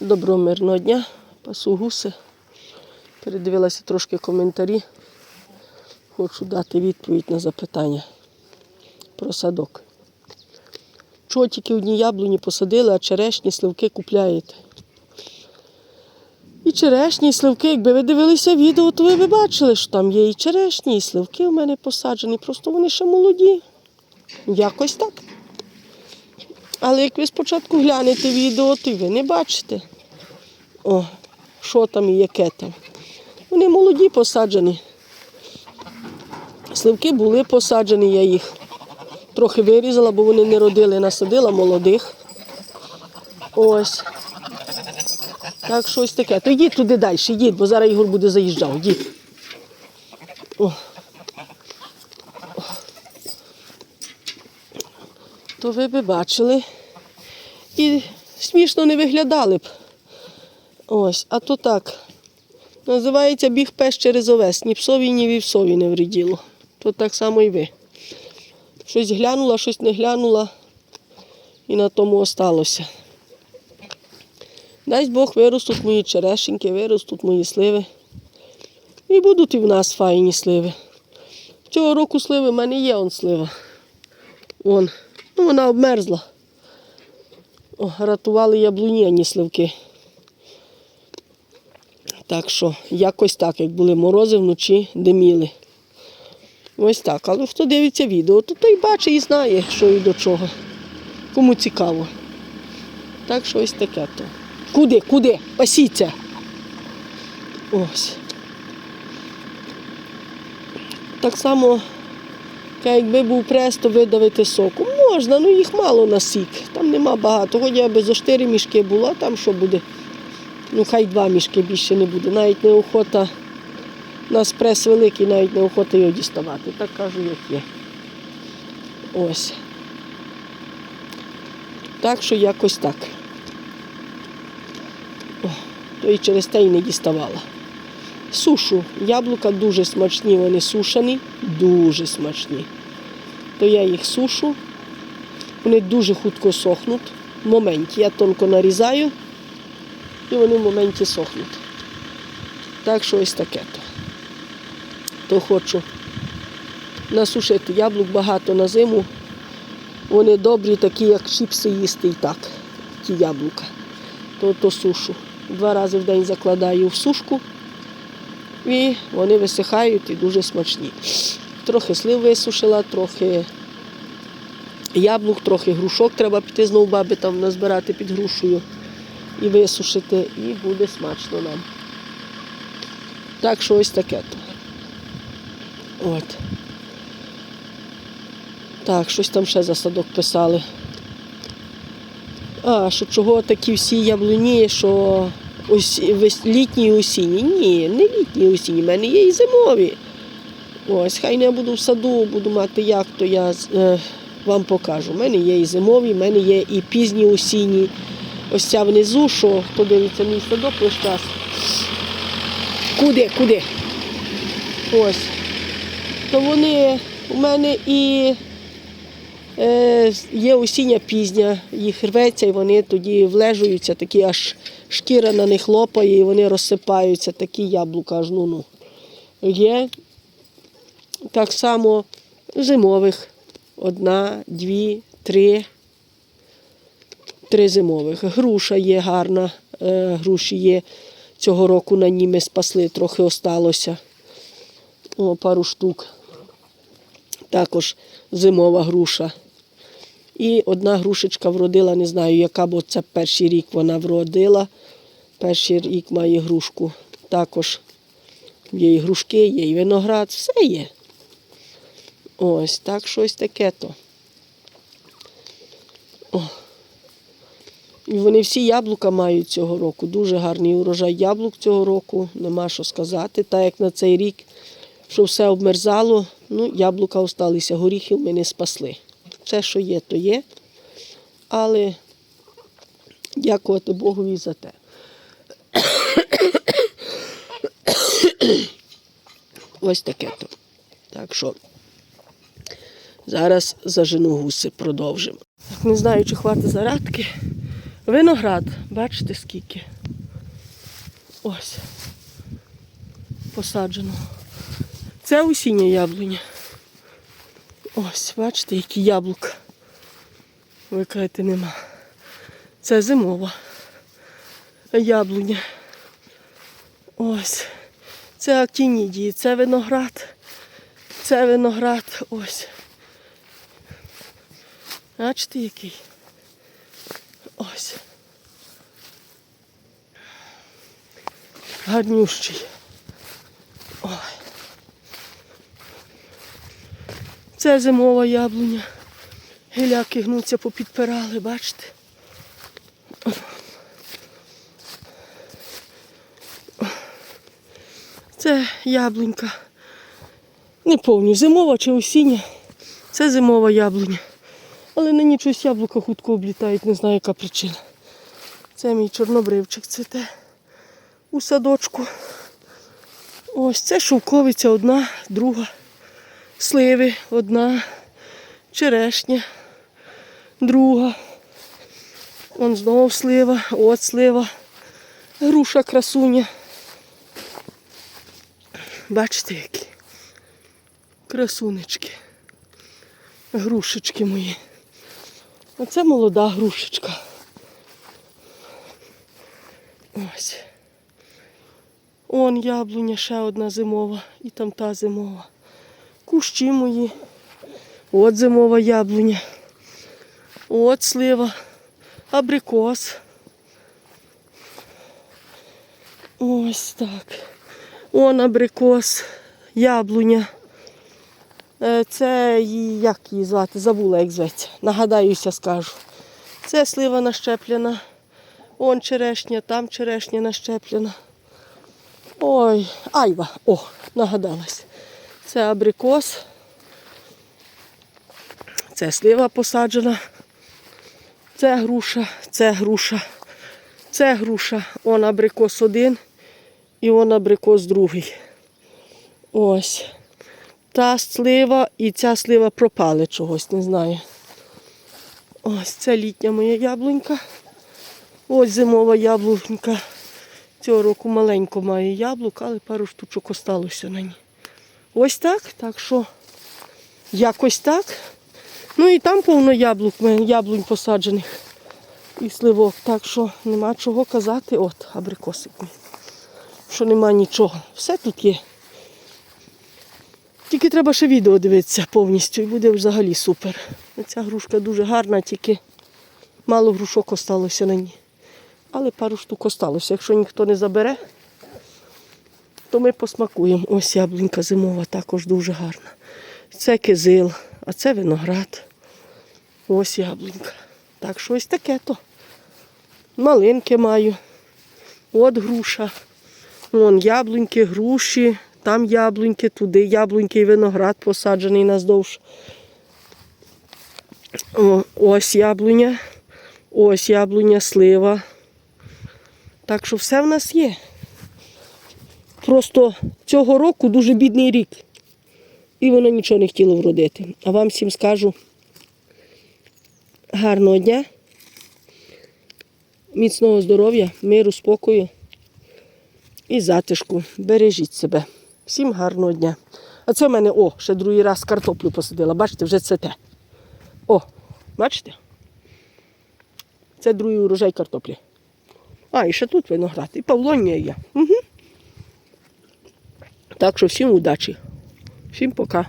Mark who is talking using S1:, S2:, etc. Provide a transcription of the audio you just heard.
S1: Доброго мирного дня, пасу гуси. Передивилася трошки коментарі. Хочу дати відповідь на запитання про садок. Чого тільки одні яблуні посадили, а черешні сливки купляєте? І черешні, і сливки, якби ви дивилися відео, то ви б бачили, що там є і черешні, і сливки у мене посаджені, просто вони ще молоді. Якось так. Але як ви спочатку глянете відео, то ви не бачите. О, що там і яке там. Вони молоді посаджені. Сливки були посаджені, я їх трохи вирізала, бо вони не родили, насадила молодих. Ось. Так, щось таке. То йдіть туди далі, йдіть, бо зараз Ігор буде заїжджав. Йдіть. О. То ви б бачили. І смішно не виглядали б. Ось, а то так. Називається біг пес через овес. Ні псові, ні вівсові не вреділо. То так само і ви. Щось глянула, щось не глянула, і на тому осталося. Дасть Бог виростуть мої черешеньки, виростуть мої сливи. І будуть і в нас файні сливи. Цього року сливи в мене є он слива. Вон. Ну, вона обмерзла. О, рятували яблуняні сливки. Так що, якось так, як були морози вночі, диміли. Ось так. Але хто дивиться відео, то той бачить і знає, що і до чого. Кому цікаво. Так що ось таке то. Куди, куди? Пасіться. Ось. Так само, якби був прес, то видавити соку. Можна, ну їх мало на сік. Там нема багато. Хоч я би зо чотири мішки було, а там що буде? Ну, хай два мішки більше не буде. Навіть неохота. У нас прес великий, навіть неохота його діставати. Так кажу, як є. Ось. Так що якось так. О, то і через те й не діставала. Сушу. Яблука дуже смачні, вони сушені, дуже смачні. То я їх сушу. Вони дуже хутко сохнуть. В моменті. Я тонко нарізаю і вони в моменті сохнуть. Так що ось таке то. То хочу насушити яблук багато на зиму. Вони добрі, такі, як чіпси їсти і так, ті яблука. То, то сушу. Два рази в день закладаю в сушку і вони висихають і дуже смачні. Трохи слив висушила, трохи яблук, трохи грушок треба піти знову баби там назбирати під грушею і висушити, і буде смачно нам. Так що ось таке то. От. Так, щось там ще за садок писали. А, що чого такі всі яблуні, що ось, літні і осінні. Ні, не літні і осінні, в мене є і зимові. Ось, хай не буду в саду, буду мати як, то я е, вам покажу. У мене є і зимові, в мене є і пізні осінні. Ось ця внизу, що хто дивиться мій садок весь час. Куди, куди? Ось. То вони у мене і е, є осіння пізня, їх рветься, і вони тоді влежуються, такі аж шкіра на них лопає, і вони розсипаються, такі яблука аж ну. ну. Є так само зимових. Одна, дві, три. Три зимових. Груша є гарна, е, груші є. Цього року на ній ми спасли, трохи осталося. О, пару штук. Також зимова груша. І одна грушечка вродила, не знаю, яка, бо це перший рік вона вродила. Перший рік має грушку. Також є і грушки, є і виноград, все є. Ось так щось таке то. І вони всі яблука мають цього року. Дуже гарний урожай яблук цього року, нема що сказати. Так як на цей рік, що все обмерзало, ну, яблука осталися, горіхів ми не спасли. Все, що є, то є. Але дякувати Богові за те. Ось таке то. Так що зараз зажену гуси, продовжимо. Не знаю, чи хватить зарядки, Виноград, бачите скільки? Ось. Посаджено. Це осіння яблуня. Ось, бачите, які яблука. Викрити нема. Це зимова яблуня. Ось. Це актінідії, це виноград. Це виноград. Ось. Бачите, який? Ось. Гарнющий. Ой. Це зимова яблуня. Гіляки гнуться, попідпирали, бачите? Це яблунька. Не повню, зимова чи осіння. Це зимова яблуня. Але нині щось яблука хутко облітають, не знаю, яка причина. Це мій чорнобривчик цвіте у садочку. Ось це шовковиця одна, друга. Сливи одна, черешня, друга. Вон знову слива, от слива, груша красуня. Бачите, які красунечки, грушечки мої. Оце молода грушечка. Ось. Он яблуня ще одна зимова і там та зимова. Кущі мої. От зимова яблуня. От слива. Абрикос. Ось так. Он абрикос, яблуня. Е, Це як її звати, забула, як зветься. Нагадаюся, скажу. Це слива нащеплена. Он черешня, там черешня нащеплена. Ой, айва, о, нагадалась. Це абрикос. Це слива посаджена. Це груша, це груша, це груша. Он абрикос один і он абрикос другий. Ось. Та слива і ця слива пропали чогось, не знаю. Ось це літня моя яблунька. Ось зимова яблунька. Цього року маленько має яблук, але пару штучок осталося на ній. Ось так, так що якось так. Ну і там повно яблук, яблунь посаджених і сливок. Так що нема чого казати. От, абрикосик. Що нема нічого. Все тут є. Тільки треба ще відео дивитися повністю і буде взагалі супер. Ця грушка дуже гарна, тільки мало грушок осталося на ній. Але пару штук осталося. Якщо ніхто не забере, то ми посмакуємо. Ось яблунька зимова також дуже гарна. Це кизил, а це виноград. Ось яблунька. Так що ось таке то. Малинки маю. От груша. Вон яблуньки, груші, там яблуньки, туди яблуньки і виноград посаджений наздовж. О, ось яблуня, ось яблуня, слива. Так що все в нас є. Просто цього року дуже бідний рік. І воно нічого не хотіло вродити. А вам всім скажу гарного дня, міцного здоров'я, миру, спокою і затишку. Бережіть себе. Всім гарного дня. А це в мене, о, ще другий раз картоплю посадила. Бачите, вже це те. О, бачите? Це другий урожай картоплі. А, і ще тут виноград. І павлонія є. Угу. Так що всім удачі. Всім пока.